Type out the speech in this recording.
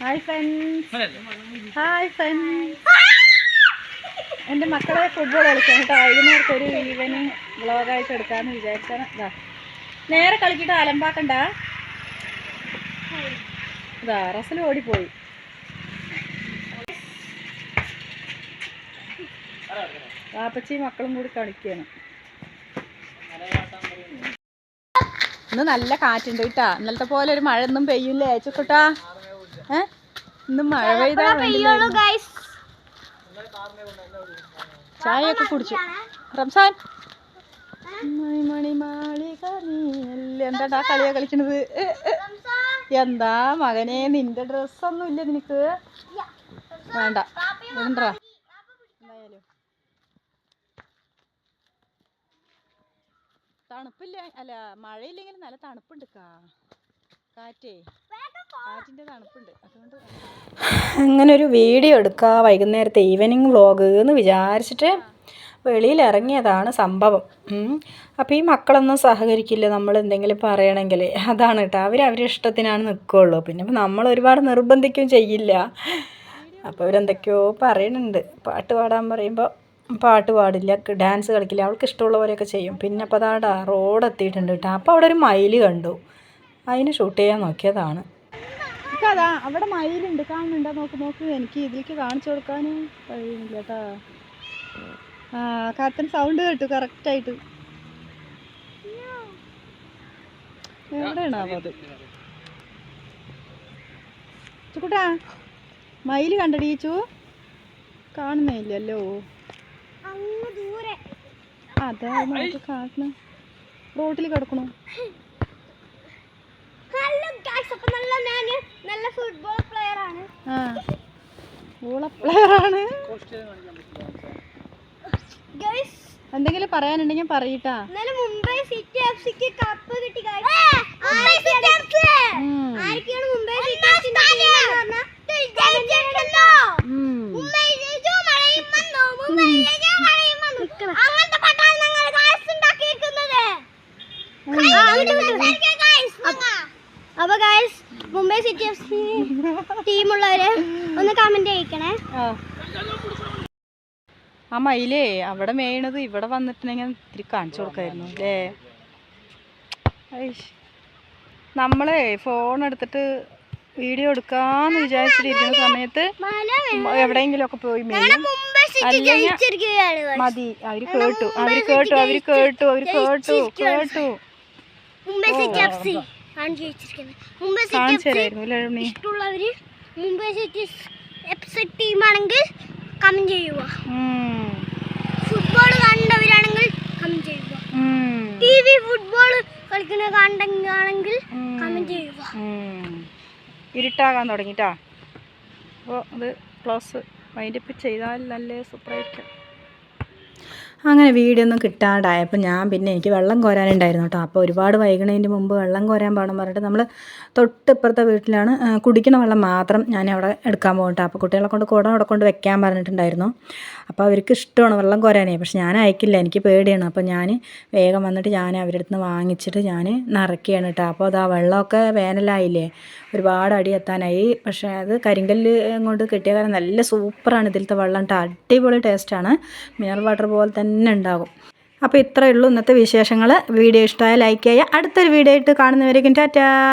Hi friends hi friends എന്റെ മക്കളെ football കളിക്കാൻ കേട്ടോ. വൈകുന്നേരത്തെ ഒരു ഈവനിങ് വ്ളോഗായിട്ട് എടുക്കാമെന്ന് വിചാരിച്ചാണ് ഇതാ നേരെ കളിക്കിട്ട് അലമ്പാക്കണ്ട. ഇതാ റസൽ ഓടിപ്പോയി. വാപ്പച്ചി മക്കളും കൂടി കളിക്കുകയാണ് ഇന്ന് നല്ല കാറ്റുണ്ട് കേട്ടാ. ഇന്നലത്തെ പോലെ ഒരു മഴ ഒന്നും പെയ്യൂല്ലേ? ചുക്കുട്ടാ ഏ ഇന്ന് മഴ പെയ്താ. ചായയൊക്കെ കുടിച്ചു. റംസാൻ. എന്താടാ കളിയാ കളിക്കണത്. എന്താ മകനെ നിന്റെ ഡ്രസ്സൊന്നും ഇല്ല. നിനക്ക് വേണ്ട വേണ്ടാ എന്തായാലും. തണുപ്പില്ല. അല്ല മഴയില്ലെങ്കിലും നല്ല തണുപ്പുണ്ട് കാ കാറ്റേ. തണുപ്പുണ്ട്. അതുകൊണ്ട് അങ്ങനെ ഒരു വീഡിയോ എടുക്കുക വൈകുന്നേരത്തെ ഈവനിങ് വ്ളോഗ് എന്ന് വിചാരിച്ചിട്ട് വെളിയിൽ ഇറങ്ങിയതാണ് സംഭവം. അപ്പോൾ ഈ മക്കളൊന്നും സഹകരിക്കില്ല നമ്മൾ എന്തെങ്കിലും പറയണമെങ്കിൽ അതാണ് കേട്ടോ. അവർ അവരുടെ ഇഷ്ടത്തിനാണ് നിൽക്കുകയുള്ളൂ പിന്നെ നമ്മൾ ഒരുപാട് നിർബന്ധിക്കുകയും ചെയ്യില്ല. അപ്പോൾ അവരെന്തൊക്കെയോ പറയുന്നുണ്ട് പാട്ട് പാടാൻ പറയുമ്പോൾ പാട്ട് പാടില്ല ഡാൻസ് കളിക്കില്ല അവൾക്ക് ഇഷ്ടമുള്ള പോലെയൊക്കെ ചെയ്യും. പിന്നെ അപ്പോൾ അതാ റോഡ് എത്തിയിട്ടുണ്ട് കേട്ടോ. അപ്പോൾ അവിടെ ഒരു മയിൽ കണ്ടു. അതിന് ഷൂട്ട് ചെയ്യാൻ നോക്കിയതാണ്. അതാ അവിടെ മയിലുണ്ട് കാണുന്നുണ്ടോ? നോക്ക് നോക്ക് എനിക്ക് ഇതിലേക്ക് കാണിച്ചു കൊടുക്കാൻ കഴിയുന്നില്ല കേട്ടാ. ആ കാത്തൻ സൗണ്ട് കേട്ടു കറക്റ്റായിട്ട് എവിടെയാണാവോ അത്? ചുക്കുട്ടാ മയിൽ കണ്ടടീച്ചു കാണുന്നില്ലല്ലോ അതാ നമുക്ക് കാണുന്ന റോട്ടിൽ കിടക്കണു ഹലോ ഗൈസ് അപ്പൊ നല്ല ഞാൻ നല്ല ഫുട്ബോൾ പ്ലെയർ എന്തെങ്കിലും പറയാനുണ്ടെങ്കിൽ പറയട്ടാ. ഇന്നലെ മുംബൈ സിറ്റി എഫ് സിക്ക് കപ്പ് കിട്ടി അങ്ങനത്തെ അപ്പൊ guys Mumbai City F C ടീമുള്ളവര് ഒന്ന് കമന്റ് ചെയ്യിക്കണേ ആ. മയിലേ അവിടെ മേയണത് ഇവിടെ വന്നിട്ടുണ്ടെങ്കിൽ ഇത്തിരി കാണിച്ചു കൊടുക്കായിരുന്നു അല്ലേ. നമ്മളെ ഫോൺ എടുത്തിട്ട് വീഡിയോ എടുക്കാന്ന് വിചാരിച്ചിട്ടിരിക്കുന്ന സമയത്ത് എവിടെയെങ്കിലും ഒക്കെ പോയി മേയും അല്ലെങ്കിൽ. മതി അവർ കേട്ടു അവർ കേട്ടു അവർ കേട്ടു അവർ കേട്ടു കേട്ടു സിറ്റി മുംബൈ സിറ്റി മുംബൈ ടീമാണെങ്കിൽ കമന്റ് ചെയ്യുക. ഫുട്ബോൾ കണ്ടവരാണെങ്കിൽ കമന്റ് ചെയ്യുക. ടി വി ഫുട്ബോൾ കളിക്കുന്ന കണ്ടെങ്കിൽ ഉം. കമന്റ് ചെയ്യുക. ഇരുട്ടാകാൻ തുടങ്ങിട്ടാ അപ്പോൾ അത് ക്ലോസ് വൈൻഡപ്പ് ചെയ്താൽ നല്ല സൂപ്പറായിരിക്കും അങ്ങനെ വീടൊന്നും കിട്ടാണ്ടായപ്പോൾ ഞാൻ പിന്നെ എനിക്ക് വെള്ളം കോരാനുണ്ടായിരുന്നു കേട്ടോ. അപ്പോൾ ഒരുപാട് വൈകുന്നതിന് മുമ്പ് വെള്ളം കോരാൻ പാടും പറഞ്ഞിട്ട് നമ്മൾ തൊട്ടിപ്പുറത്തെ വീട്ടിലാണ് കുടിക്കണ വെള്ളം മാത്രം ഞാൻ അവിടെ എടുക്കാൻ പോകട്ടെ അപ്പോൾ കുട്ടികളെ കൊണ്ട് കുടം അവിടെ കൊണ്ട് വെക്കാൻ പറഞ്ഞിട്ടുണ്ടായിരുന്നു. അപ്പോൾ അവർക്ക് ഇഷ്ടമാണ് വെള്ളം കോരാനേ. പക്ഷെ ഞാൻ അയക്കില്ല എനിക്ക് പേടിയാണ്. അപ്പോൾ ഞാൻ വേഗം വന്നിട്ട് ഞാൻ അവരുടെ അടുത്ത് വാങ്ങിച്ചിട്ട് ഞാൻ നിറയ്ക്കുകയാണ് കേട്ടോ. അപ്പോൾ അത് ആ വെള്ളമൊക്കെ വേനലായില്ലേ ഒരുപാട് അടി എത്താനായി. പക്ഷേ അത് കരിങ്കല്ല് കൊണ്ട് കിട്ടിയ കാരണം നല്ല സൂപ്പറാണ് ഇതിലത്തെ വെള്ളം കേട്ടോ. അടിപൊളി ടേസ്റ്റാണ്. മിനറൽ വാട്ടർ പോലെ തന്നെ ഉണ്ടാകും. അപ്പോൾ ഇത്രയേ ഉള്ളൂ ഇന്നത്തെ വിശേഷങ്ങൾ. വീഡിയോ ഇഷ്ടമായ ലൈക്ക് ചെയ്യുക. അടുത്തൊരു വീഡിയോ ആയിട്ട് കാണുന്നവരേക്കും ടാറ്റാ.